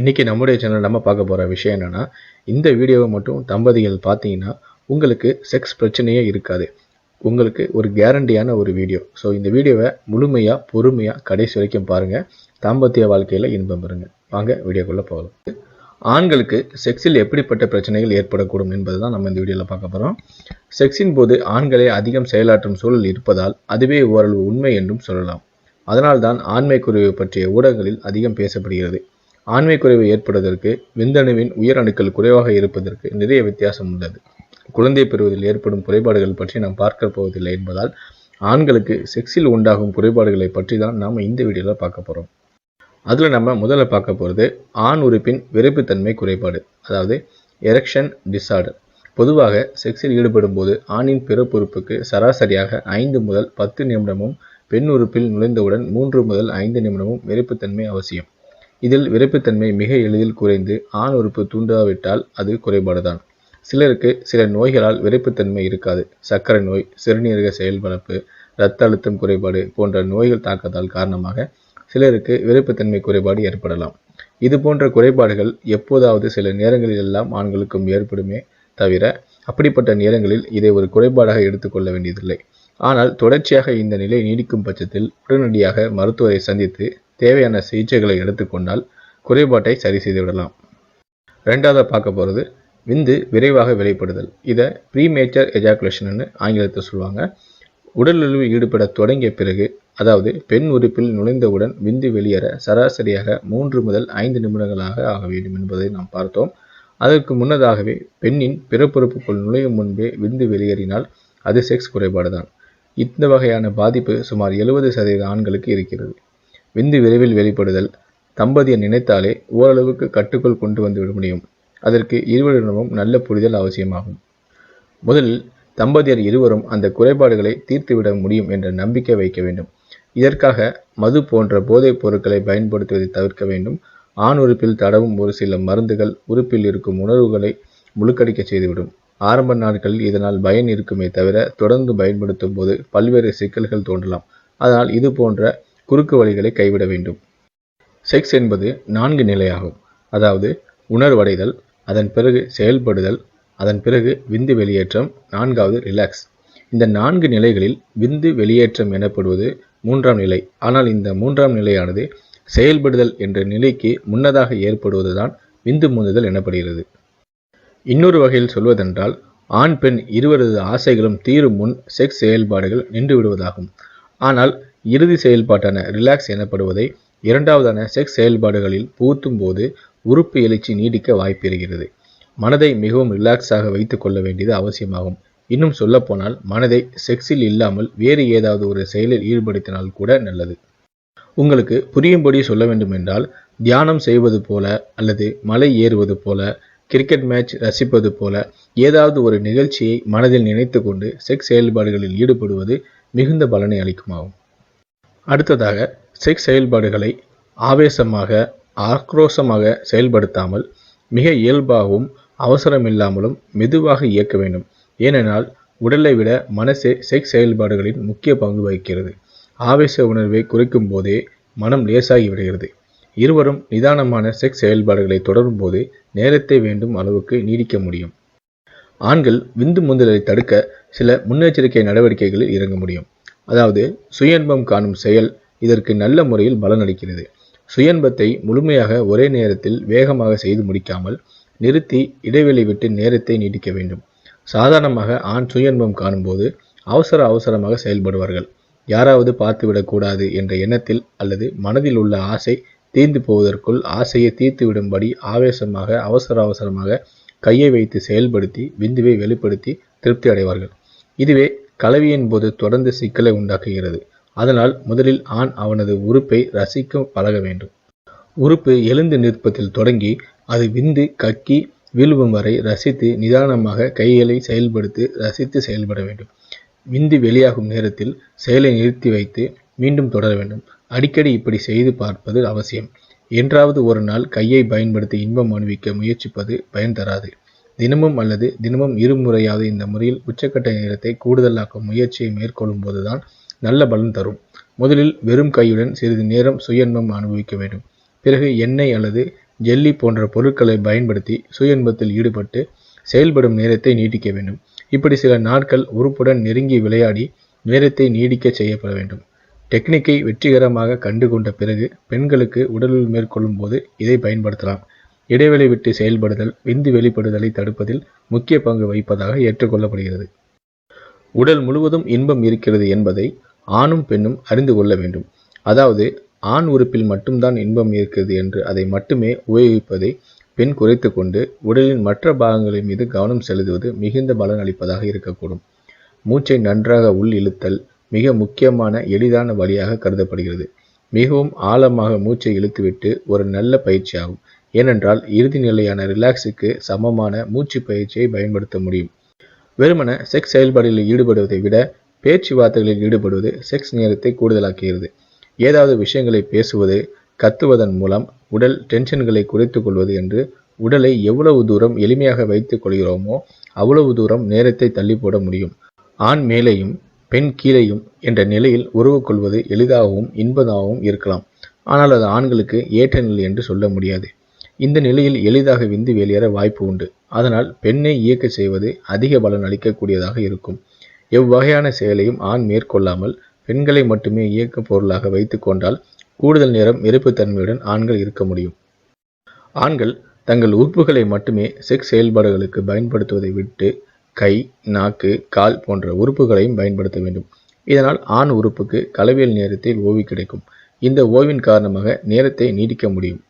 இன்றைக்கி நம்முடைய சேனல் நம்ம பார்க்க போகிற விஷயம் என்னென்னா இந்த வீடியோவை மட்டும் தம்பதிகள் பார்த்தீங்கன்னா உங்களுக்கு செக்ஸ் பிரச்சனையே இருக்காது. உங்களுக்கு ஒரு கேரண்டியான ஒரு வீடியோ. ஸோ இந்த வீடியோவை முழுமையாக பொறுமையாக கடைசி வரைக்கும் பாருங்கள் தாம்பத்திய வாழ்க்கையில் இன்பம் பெறுங்க. வாங்க வீடியோக்குள்ளே போகலாம். ஆண்களுக்கு செக்ஸில் எப்படிப்பட்ட பிரச்சனைகள் ஏற்படக்கூடும் என்பது தான் நம்ம இந்த வீடியோவில் பார்க்க போகிறோம் செக்ஸின் போது ஆண்களே அதிகம் செயலாற்றும் சூழல் இருப்பதால் அதுவே ஓரளவு உண்மை என்றும் சொல்லலாம். அதனால்தான் ஆண்மை குறைவு பற்றிய ஊடகங்களில் அதிகம் பேசப்படுகிறது. ஆண்மை குறைவு ஏற்படுவதற்கு விந்தணுவின் உயர் அணுக்கள் குறைவாக இருப்பதற்கு நிறைய வித்தியாசம் உள்ளது. குழந்தை பெறுவதில் ஏற்படும் குறைபாடுகள் பற்றி நாம் பார்க்க போவதில்லை என்பதால் ஆண்களுக்கு செக்ஸில் உண்டாகும் குறைபாடுகளை பற்றி தான் நாம் இந்த வீடியோவில் பார்க்க போகிறோம் அதில் நம்ம முதல்ல பார்க்க போகிறது ஆண் உறுப்பின் விரைப்புத்தன்மை குறைபாடு அதாவது எரெக்ஷன் டிஸார்டர் பொதுவாக செக்ஸில் ஈடுபடும் போது ஆணின் பிறப்புறுப்புக்கு சராசரியாக ஐந்து முதல் பத்து நிமிடமும் பெண் உறுப்பில் நுழைந்தவுடன் மூன்று முதல் ஐந்து நிமிடமும் விரைப்புத்தன்மை அவசியம். இதில் விரைப்புத்தன்மை மிக எளிதில் குறைந்து ஆண் உறுப்பு தூண்டாவிட்டால் அது குறைபாடுதான். சிலருக்கு சில நோய்களால் விரைப்புத்தன்மை இருக்காது. சர்க்கரை நோய் சிறுநீரக செயல்பரப்பு இரத்த அழுத்தம் குறைபாடு போன்ற நோய்கள் தாக்கத்தால் காரணமாக சிலருக்கு விறைப்புத்தன்மை குறைபாடு ஏற்படலாம். இது போன்ற குறைபாடுகள் எப்போதாவது சில நேரங்களில் எல்லாம் ஆண்களுக்கும் ஏற்படுமே தவிர அப்படிப்பட்ட நேரங்களில் இதை ஒரு குறைபாடாக எடுத்துக்கொள்ள வேண்டியதில்லை. ஆனால் தொடர்ச்சியாக இந்த நிலை நீடிக்கும் பட்சத்தில் உடனடியாக மருத்துவரை சந்தித்து தேவையான சிகிச்சைகளை எடுத்துக்கொண்டால் குறைபாட்டை சரி செய்துவிடலாம் ரெண்டாவது பார்க்க போகிறது விந்து விரைவாக வெளிப்படுதல். இதை ப்ரீமேச்சர் எஜாகுலேஷன் ஆங்கிலத்தை சொல்லுவாங்க. உடலுறவில் ஈடுபட தொடங்கிய பிறகு அதாவது பெண் உறுப்பில் நுழைந்தவுடன் விந்து வெளியேற சராசரியாக மூன்று முதல் ஐந்து நிமிடங்களாக ஆக வேண்டும் என்பதை நாம் பார்த்தோம். அதற்கு முன்னதாகவே பெண்ணின் பிறப்புறுப்புக்குள் நுழையும் முன்பே விந்து வெளியேறினால் அது செக்ஸ் குறைபாடு தான் இந்த வகையான பாதிப்பு சுமார் எழுபது சதவீத ஆண்களுக்கு இருக்கிறது. விந்து விரைவில் வெளிப்படுதல். தம்பதியை நினைத்தாலே ஓரளவுக்கு கட்டுக்குள் கொண்டு வந்து விட முடியும். அதற்கு இருவரிடமும் நல்ல புரிதல் அவசியமாகும். முதலில் தம்பதியர் இருவரும் அந்த குறைபாடுகளை தீர்த்துவிட முடியும் என்ற நம்பிக்கை வைக்க வேண்டும். இதற்காக மது போன்ற போதைப் பொருட்களை பயன்படுத்துவதை தவிர்க்க வேண்டும். ஆண் உறுப்பில் தடவும் ஒரு சில மருந்துகள் உறுப்பில் இருக்கும் உணர்வுகளை முழுக்கடிக்க செய்துவிடும். ஆரம்ப நாட்களில் இதனால் பயன் இருக்குமே தவிர தொடர்ந்து பயன்படுத்தும் போது பல்வேறு சிக்கல்கள் தோன்றலாம். அதனால் இது போன்ற குறுக்கு வழிகளை கைவிட வேண்டும். செக்ஸ் என்பது நான்கு நிலையாகும். அதாவது உணர்வடைதல் அதன் பிறகு செயல்படுதல் அதன் பிறகு விந்து வெளியேற்றம் நான்காவது ரிலாக்ஸ் இந்த நான்கு நிலைகளில் விந்து வெளியேற்றம் எனப்படுவது மூன்றாம் நிலை. ஆனால் இந்த மூன்றாம் நிலையானது செயல்படுதல் என்ற நிலைக்கு முன்னதாக ஏற்படுவதுதான் விந்து முந்துதல் எனப்படுகிறது. இன்னொரு வகையில் சொல்வதென்றால் ஆண் பெண் இருவரது ஆசைகளும் தீரும் முன் செக்ஸ் செயல்பாடுகள் நின்று விடுவதாகும் ஆனால் இறுதி செயல்பாட்டான ரிலாக்ஸ் எனப்படுவதை இரண்டாவதான செக்ஸ் செயல்பாடுகளில் பூத்தும் போது உறுப்பு எழுச்சி நீடிக்க வாய்ப்பிருக்கிறது மனதை மிகவும் ரிலாக்ஸாக வைத்துக் கொள்ள வேண்டியது அவசியமாகும். இன்னும் சொல்லப்போனால் மனதை செக்ஸில் இல்லாமல் வேறு ஏதாவது ஒரு செயலில் ஈடுபடுத்தினால் கூட நல்லது. உங்களுக்கு புரியும்படி சொல்ல வேண்டுமென்றால் தியானம் செய்வது போல அல்லது மலை ஏறுவது போல கிரிக்கெட் மேட்ச் ரசிப்பது போல ஏதாவது ஒரு நிகழ்ச்சியை மனதில் நினைத்து கொண்டு செக்ஸ் செயல்பாடுகளில் ஈடுபடுவது மிகுந்த பலனை அளிக்குமாகும். அடுத்ததாக செக்ஸ் செயல்பாடுகளை ஆவேசமாக ஆக்ரோஷமாக செயல்படுத்தாமல் மிக இயல்பாகவும் அவசரமில்லாமலும் மெதுவாக இயக்க வேண்டும். ஏனென்றால் உடலை விட மனசே செக்ஸ் செயல்பாடுகளின் முக்கிய பங்கு வகிக்கிறது. ஆவேச உணர்வை குறைக்கும் போதே மனம் லேசாகி விடுகிறது. இருவரும் நிதானமான செக்ஸ் செயல்பாடுகளை தொடரும் போது நேரத்தை வேண்டும் அளவுக்கு நீடிக்க முடியும். ஆண்கள் விந்து முந்தலை தடுக்க சில முன்னெச்சரிக்கை நடவடிக்கைகளில் இறங்க முடியும். அதாவது சுயன்பம் காணும் செயல் இதற்கு நல்ல முறையில் பலனளிக்கிறது. சுயன்பத்தை முழுமையாக ஒரே நேரத்தில் வேகமாக செய்து முடிக்காமல் நிறுத்தி இடைவெளி விட்டு நேரத்தை நீடிக்க வேண்டும். சாதாரணமாக ஆண் சுயன்பம் காணும்போது அவசர அவசரமாக செயல்படுவார்கள். யாராவது பார்த்துவிடக்கூடாது என்ற எண்ணத்தில் அல்லது மனதில் உள்ள ஆசை தீர்ந்து போவதற்குள் ஆசையை தீர்த்து விடும்படி ஆவேசமாக அவசர அவசரமாக கையை வைத்து செயல்படுத்தி விந்துவை வெளிப்படுத்தி திருப்தி அடைவார்கள். இதுவே கலவியின் போது தொடர்ந்து சிக்கலை உண்டாக்குகிறது. அதனால் முதலில் ஆண் அவனது உறுப்பை ரசிக்க பழக வேண்டும். உறுப்பு எழுந்து நிற்பதில் தொடங்கி அது விந்து கக்கி வீழ்வும் வரை ரசித்து நிதானமாக கைகளை செயல்படுத்தி ரசித்து செயல்பட வேண்டும். விந்து வெளியாகும் நேரத்தில் செயலை நிறுத்தி வைத்து மீண்டும் தொடர வேண்டும். அடிக்கடி இப்படி செய்து பார்ப்பது அவசியம். என்றாவது ஒரு நாள் கையை பயன்படுத்தி இன்பம் அனுபவிக்க முயற்சிப்பது பயன் தராது. தினமும் அல்லது தினமும் இருமுறையாவது இந்த முறையில் உச்சக்கட்ட நேரத்தை கூடுதலாக்கும் முயற்சியை மேற்கொள்ளும் போதுதான் நல்ல பலன் தரும். முதலில் வெறும் கையுடன் சிறிது நேரம் சுயன்பம் அனுபவிக்க வேண்டும். பிறகு எண்ணெய் அல்லது ஜெல்லி போன்ற பொருட்களை பயன்படுத்தி சுயன்பத்தில் ஈடுபட்டு செயல்படும் நேரத்தை நீட்டிக்க வேண்டும். இப்படி சில நாட்கள் உறுப்புடன் நெருங்கி விளையாடி நேரத்தை நீடிக்க செய்யப்பட வேண்டும். டெக்னிக்கை வெற்றிகரமாக கண்டு கொண்ட பிறகு பெண்களுக்கு உடலில் மேற்கொள்ளும் போது இதை பயன்படுத்தலாம். இடைவெளி விட்டு செயல்படுதல் விந்து வெளிப்படுதலை தடுப்பதில் முக்கிய பங்கு வகிப்பதாக ஏற்றுக்கொள்ளப்படுகிறது. உடல் முழுவதும் இன்பம் இருக்கிறது என்பதை ஆணும் பெண்ணும் அறிந்து கொள்ள வேண்டும். அதாவது ஆண் உறுப்பில் மட்டும்தான் இன்பம் இருக்கிறது என்று அதை மட்டுமே உபயோகிப்பதை பெண் குறைத்து கொண்டு உடலின் மற்ற பாகங்களின் மீது கவனம் செலுத்துவது மிகுந்த பலன் அளிப்பதாக இருக்கக்கூடும். மூச்சை நன்றாக உள் இழுத்தல் மிக முக்கியமான எளிதான வழியாக கருதப்படுகிறது. மிகவும் ஆழமாக மூச்சை இழுத்துவிட்டு ஒரு நல்ல பயிற்சியாகும். ஏனென்றால் இறுதி நிலையான ரிலாக்ஸுக்கு சமமான மூச்சு பயிற்சியை பயன்படுத்த முடியும். வெறுமன செக்ஸ் செயல்பாடுகளில் ஈடுபடுவதை விட பேச்சுவார்த்தைகளில் ஈடுபடுவது செக்ஸ் நேரத்தை கூடுதலாக்குகிறது. ஏதாவது விஷயங்களை பேசுவது கத்துவதன் மூலம் உடல் டென்ஷன்களை குறைத்து கொள்வது என்று உடலை எவ்வளவு தூரம் எளிமையாக வைத்துக் கொள்கிறோமோ அவ்வளவு தூரம் நேரத்தை தள்ளி போட முடியும். ஆண் மேலேயும் பெண் கீழேயும் என்ற நிலையில் உறவு கொள்வது எளிதாகவும் இன்பதாகவும் இருக்கலாம். ஆனால் அது ஆண்களுக்கு ஏற்ற நிலை என்று சொல்ல முடியாது. இந்த நிலையில் எளிதாக விந்து வெளியேற வாய்ப்பு உண்டு. அதனால் பெண்ணை இயக்க செய்வது அதிக பலன் அளிக்கக்கூடியதாக இருக்கும். எவ்வகையான செயலையும் ஆண் மேற்கொள்ளாமல் பெண்களை மட்டுமே இயக்க பொருளாக வைத்து கொண்டால் கூடுதல் நேரம் தன்மையுடன் ஆண்கள் இருக்க முடியும். ஆண்கள் தங்கள் உறுப்புகளை மட்டுமே செக்ஸ் செயல்பாடுகளுக்கு பயன்படுத்துவதை விட்டு கை நாக்கு கால் போன்ற உறுப்புகளையும் பயன்படுத்த வேண்டும். இதனால் ஆண் உறுப்புக்கு கலவியல் நேரத்தில் ஓய்வு கிடைக்கும். இந்த ஓய்வின் காரணமாக நேரத்தை நீடிக்க முடியும்.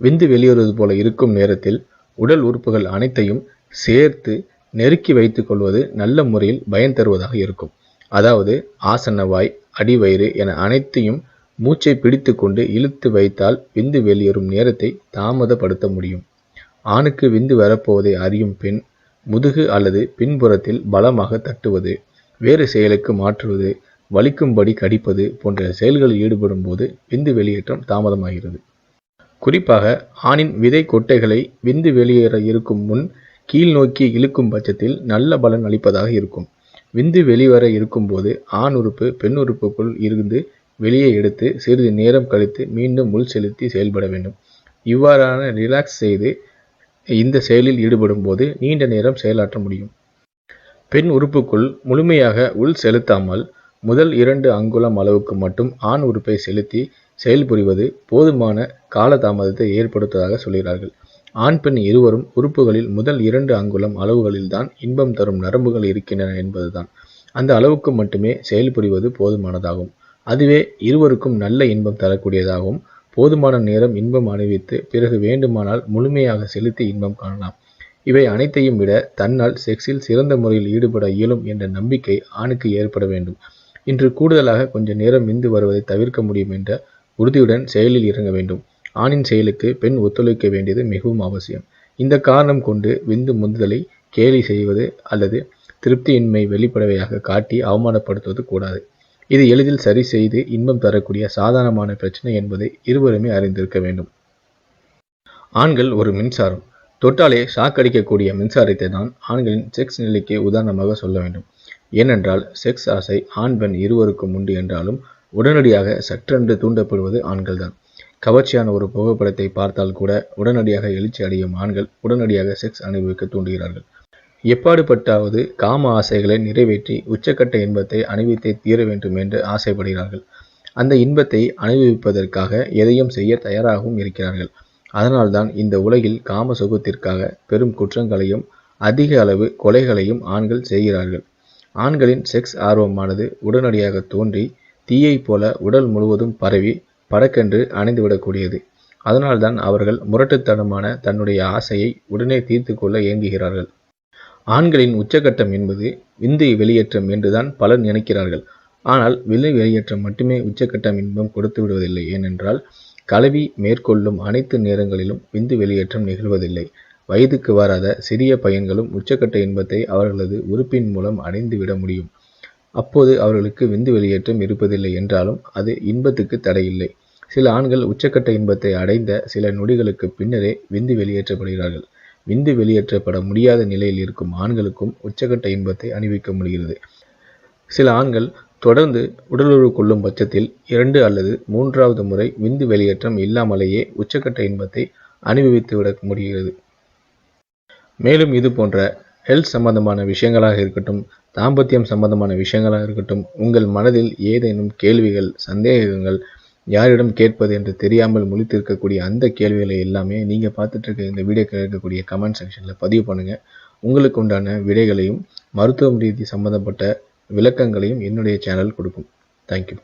விந்து வெளியேறுவது போல இருக்கும் நேரத்தில் உடல் உறுப்புகள் அனைத்தையும் சேர்த்து நெருக்கி வைத்துக் கொள்வது நல்ல முறையில் பயன் தருவதாக இருக்கும். அதாவது ஆசனவாய் அடிவயிறு என அனைத்தையும் மூச்சை பிடித்து கொண்டு இழுத்து வைத்தால் விந்து வெளியேறும் நேரத்தை தாமதப்படுத்த முடியும். ஆணுக்கு விந்து வரப்போவதை அறியும் பெண் முதுகு அல்லது பின்புறத்தில் பலமாக தட்டுவது வேறு செயலுக்கு மாற்றுவது வலிக்கும்படி கடிப்பது போன்ற செயல்களில் ஈடுபடும் போது விந்து வெளியேற்றம் தாமதமாகிறது. குறிப்பாக ஆணின் விதை கொட்டைகளை விந்து வெளியேற இருக்கும் முன் கீழ் நோக்கி இழுக்கும் பட்சத்தில் நல்ல பலன் அளிப்பதாக இருக்கும். விந்து வெளிவர இருக்கும்போது ஆண் உறுப்பு பெண் உறுப்புக்குள் இருந்து வெளியே எடுத்து சிறிது நேரம் கழித்து மீண்டும் உள் செலுத்தி செயல்பட வேண்டும். இவ்வாறான ரிலாக்ஸ் செய்து இந்த செயலில் ஈடுபடும் போது நீண்ட நேரம் செயலாற்ற முடியும். பெண் உறுப்புக்குள் முழுமையாக உள் செலுத்தாமல் முதல் இரண்டு அங்குலம் அளவுக்கு மட்டும் ஆண் உறுப்பை செலுத்தி செயல்புரிவது போதுமான காலதாமதத்தை ஏற்படுத்துவதாக சொல்கிறார்கள். ஆண் பெண் இருவரும் உறுப்புகளில் முதல் இரண்டு அங்குலம் அளவுகளில்தான் இன்பம் தரும் நரம்புகள் இருக்கின்றன என்பதுதான். அந்த அளவுக்கு மட்டுமே செயல்புரிவது போதுமானதாகும். அதுவே இருவருக்கும் நல்ல இன்பம் தரக்கூடியதாகவும் போதுமான நேரம் இன்பம் அணிவித்து பிறகு வேண்டுமானால் முழுமையாக செலுத்தி இன்பம் காணலாம். இவை அனைத்தையும் விட தன்னால் செக்ஸில் சிறந்த முறையில் ஈடுபட இயலும் என்ற நம்பிக்கை ஆணுக்கு ஏற்பட வேண்டும். இன்று கூடுதலாக கொஞ்ச நேரம் இந்து வருவதை தவிர்க்க முடியும் என்ற உறுதியுடன் செயலில் இறங்க வேண்டும். ஆணின் செயலுக்கு பெண் ஒத்துழைக்க வேண்டியது மிகவும் அவசியம். இந்த காரணம் கொண்டு விந்து முந்துதலை கேலி செய்வது அல்லது திருப்தியின்மை வெளிப்படவையாக காட்டி அவமானப்படுத்துவது கூடாது. இது எளிதில் சரி செய்து இன்பம் தரக்கூடிய சாதாரணமான பிரச்சனை என்பதை இருவருமே அறிந்திருக்க வேண்டும். ஆண்கள் ஒரு மின்சாரம். தொட்டாலே ஷாக் அடிக்கக்கூடிய மின்சாரத்தை தான் ஆண்களின் செக்ஸ் நிலைக்கு உதாரணமாக சொல்ல வேண்டும். ஏனென்றால் செக்ஸ் ஆசை ஆண் பெண் இருவருக்கும் உண்டு என்றாலும் உடனடியாக சற்றென்று தூண்டப்படுவது ஆண்கள்தான். கவர்ச்சியான ஒரு புகைப்படத்தை பார்த்தால் கூட உடனடியாக எழுச்சி அடையும் ஆண்கள் உடனடியாக செக்ஸ் அனுபவிக்க தூண்டுகிறார்கள். எப்பாடுபட்டாவது காம ஆசைகளை நிறைவேற்றி உச்சக்கட்ட இன்பத்தை அணிவித்தே தீர வேண்டும் என்று ஆசைப்படுகிறார்கள். அந்த இன்பத்தை அனுபவிப்பதற்காக எதையும் செய்ய தயாராகவும் இருக்கிறார்கள். அதனால்தான் இந்த உலகில் காம சுகத்திற்காக பெரும் குற்றங்களையும் அதிக அளவு கொலைகளையும் ஆண்கள் செய்கிறார்கள். ஆண்களின் செக்ஸ் ஆர்வமானது உடனடியாக தோன்றி தீயைப் போல உடல் முழுவதும் பரவி படக்கென்று அணைந்துவிடக்கூடியது. அதனால்தான் அவர்கள் முரட்டுத்தனமான தன்னுடைய ஆசையை உடனே தீர்த்து கொள்ள இயங்குகிறார்கள் ஆண்களின் உச்சகட்டம் என்பது விந்து வெளியேற்றம் என்றுதான் பலர் நினைக்கிறார்கள். ஆனால் விலை வெளியேற்றம் மட்டுமே உச்சக்கட்டம் இன்பம் கொடுத்து விடுவதில்லை. ஏனென்றால் கலவி மேற்கொள்ளும் அனைத்து நேரங்களிலும் விந்து வெளியேற்றம் நிகழ்வதில்லை. வயதுக்கு வராத சிறிய பையன்களும் உச்சக்கட்ட இன்பத்தை அவர்களது உறுப்பின் மூலம் அடைந்து விட முடியும். அப்போது அவர்களுக்கு விந்து வெளியேற்றம் இருப்பதில்லை என்றாலும் அது இன்பத்துக்கு தடையில்லை. சில ஆண்கள் உச்சக்கட்ட இன்பத்தை அடைந்த சில நொடிகளுக்கு பின்னரே விந்து வெளியேற்றப்படுகிறார்கள். விந்து வெளியேற்றப்பட முடியாத நிலையில் இருக்கும் ஆண்களுக்கும் உச்சக்கட்ட இன்பத்தை அணிவிக்க முடிகிறது. சில ஆண்கள் தொடர்ந்து உடலுறவு கொள்ளும் பட்சத்தில் இரண்டு அல்லது மூன்றாவது முறை விந்து வெளியேற்றம் இல்லாமலேயே உச்சக்கட்ட இன்பத்தை அனுபவித்து விட முடிகிறது. மேலும் இது போன்ற ஹெல்த் சம்பந்தமான விஷயங்களாக இருக்கட்டும் தாம்பத்தியம் சம்பந்தமான விஷயங்களாக இருக்கட்டும் உங்கள் மனதில் ஏதேனும் கேள்விகள் சந்தேகங்கள் யாரிடம் கேட்பது என்று தெரியாமல் முழித்திருக்கக்கூடிய அந்த கேள்விகளை எல்லாமே நீங்கள் பார்த்துட்டு இருக்க இந்த வீடியோக்கு இருக்கக்கூடிய கமெண்ட் செக்ஷனில் பதிவு பண்ணுங்கள் உங்களுக்கு உண்டான விடைகளையும் மருத்துவம் ரீதி சம்பந்தப்பட்ட விளக்கங்களையும் என்னுடைய சேனல் கொடுக்கும். தேங்க்யூ